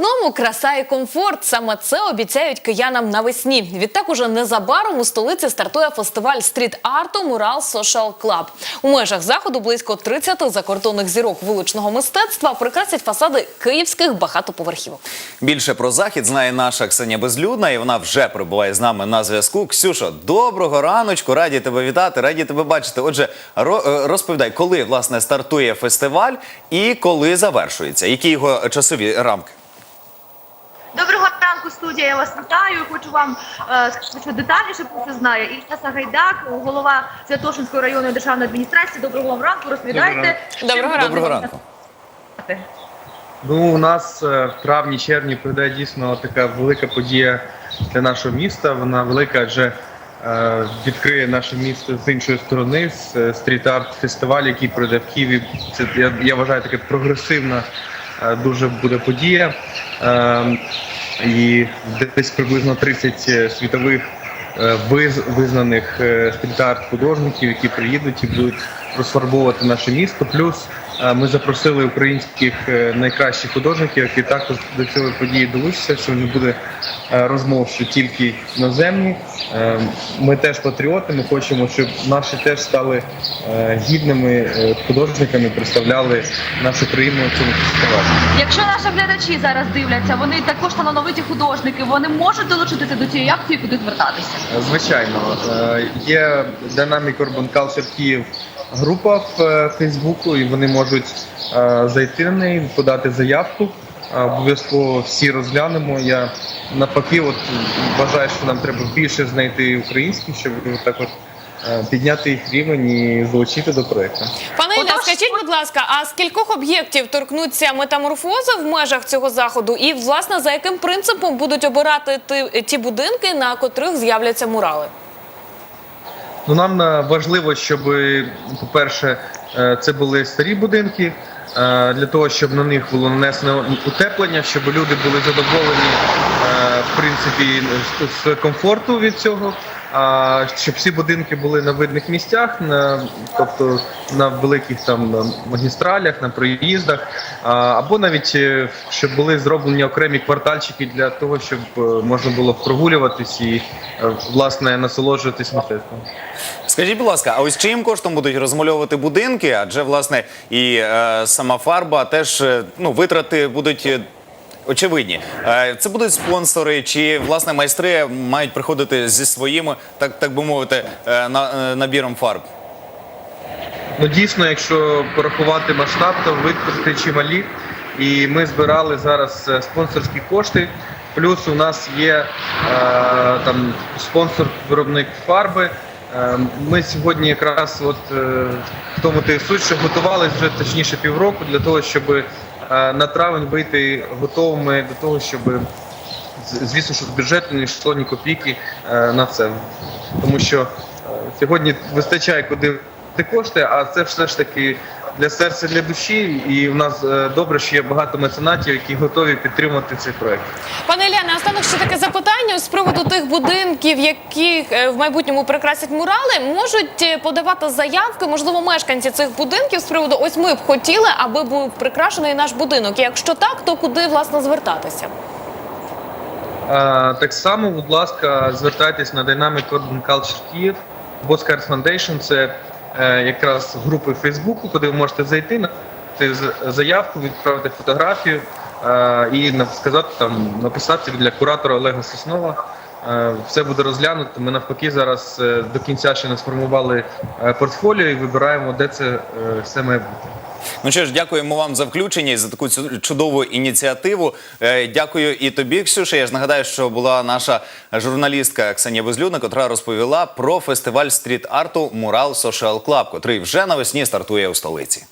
одному краса і комфорт. Саме це обіцяють киянам навесні. Відтак уже незабаром у столиці стартує фестиваль стріт-арту Мурал Social Club. У межах заходу близько 30 закордонних зірок вуличного мистецтва прикрасять фасади київських багатоповерхівок. Більше про захід знає наша Ксенія Безлюдна, і вона вже перебуває з нами на зв'язку. Ксюшо, доброго раночку, раді тебе вітати, раді тебе бачити. Отже, е, розповідай, коли власне стартує фестиваль і коли завершується, які його часові рамки? Студія. Я вас вітаю. Хочу вам е, сказати, що детальніше про це знає. Ільяса Гайдак, голова Святошинської районної державної адміністрації. Доброго вам ранку. Розповідайте. Доброго ранку. Доброго ранку. Ну, у нас е, в травні-червні прийде дійсно така велика подія для нашого міста. Вона велика, адже е, відкриє наше місто з іншої сторони, з стріт-арт фестиваль, який пройде в Києві. Це я, я вважаю таке прогресивна дуже буде подія. Е, і десь приблизно 30 світових е, виз- визнаних е, стріт-арт художників, які приїдуть і будуть розфарбовувати наше місто. Плюс е, ми запросили українських е, найкращих художників, які також до цієї події долучаться, що не буде е, розмов, що тільки іноземні. Е, Ми теж патріоти. Ми хочемо, щоб наші теж стали гідними художниками, представляли нашу країну цьому фестивалі. Якщо наші глядачі зараз дивляться, вони також талановиті художники. Вони можуть долучитися до цієї акції, куди звертатися. Звичайно, є Dynamic Urban Culture Київ група в е, Фейсбуку, і вони можуть е, зайти на неї, подати заявку. Е, Обов'язково всі розглянемо. Я навпаки, от вважаю, що нам треба більше знайти українських, щоб так от підняти їх рівень і залучити до проекту. Пане Ілля, скажіть, будь ласка, а з кількох об'єктів торкнуться метаморфози в межах цього заходу? І власне за яким принципом будуть обирати ті будинки, на котрих з'являться мурали? Ну нам е, важливо, щоб, по-перше, е, це були старі будинки, е, для того, щоб на них було нанесено утеплення, щоб люди були задоволені е, в принципі з комфорту від цього. А щоб всі будинки були на видних місцях, на тобто на великих там магістралях, на проїздах, або навіть е, щоб були зроблені окремі квартальчики для того, щоб е, можна було прогулюватись і е, власне насолоджуватись мистецтвом. Скажіть, будь ласка, а ось чиїм коштом будуть розмальовувати будинки? Адже власне і е, сама фарба теж ну витрати будуть. Очевидні, Е, це будуть спонсори, чи власне майстри мають приходити зі своїм, так так би мовити, е, е, набіром фарб. Ну дійсно, якщо порахувати масштаб, то витрати чималі. І ми збирали зараз спонсорські кошти. Плюс у нас є е, там спонсор виробник фарби. Е, ми сьогодні якраз от е, в тому ти суть, що готувалися вже точніше півроку для того, щоб на травень вийти готовими до того, щоб звісно, що з бюджету не йшло ні копійки е, на це. Тому що е, сьогодні вистачає куди ти кошти, а це все ж таки для серця, для душі. І в нас е, добре, що є багато меценатів, які готові підтримати цей проект. Пане Ілля, наостанок ще таке запитання з приводу тих будинків, яких е, в майбутньому прикрасять мурали, можуть е, подавати заявки, можливо, мешканці цих будинків з приводу ось ми б хотіли, аби був прикрашений наш будинок. І якщо так, то куди власне звертатися? Так само, будь ласка, звертайтесь на Dynamic Urban Culture Київ, Boskars Foundation, це якраз групи Фейсбуку, куди ви можете зайти, на заявку, відправити фотографію е, і сказати там, написати для куратора Олега Соснова. Е, Все буде розглянуто. Ми навпаки зараз е, до кінця ще не сформували е, портфоліо і вибираємо, де це е, все має бути. Ну що ж, дякуємо вам за включення і за таку чудову ініціативу. Е, Дякую і тобі, Ксюша. Я ж нагадаю, що була наша журналістка Ксенія Безлюдна, котра розповіла про фестиваль стріт-арту Мурал Сошел Клаб, котрий вже навесні стартує у столиці.